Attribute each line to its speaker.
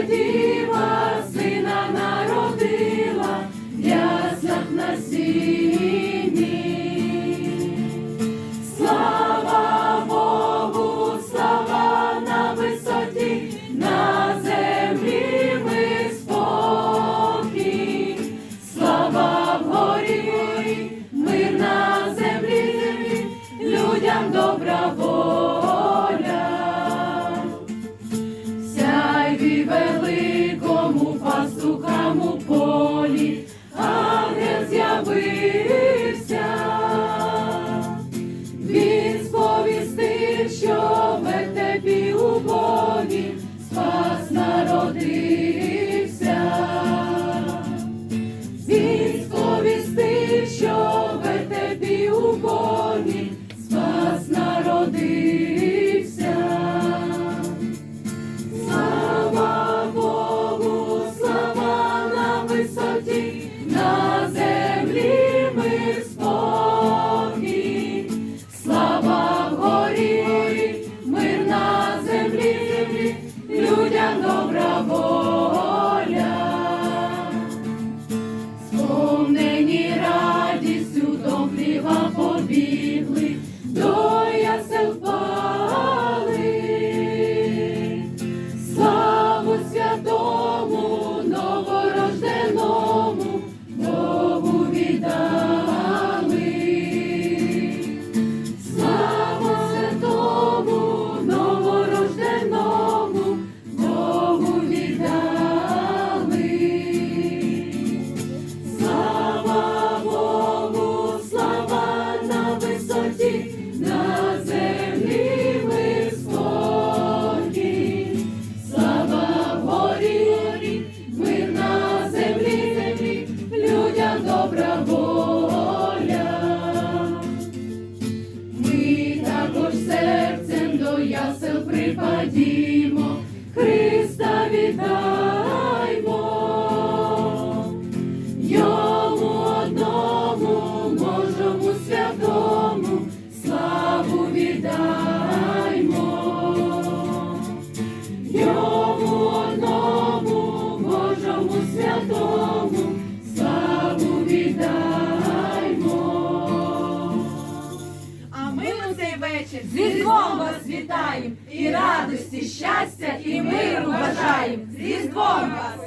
Speaker 1: I did. полі, ангел з'явився, він сповістив, що. ясел припадімо, Христа. З Різдвом вас вітаєм! І радості, щастя, і миру бажаєм! З Різдвом вас!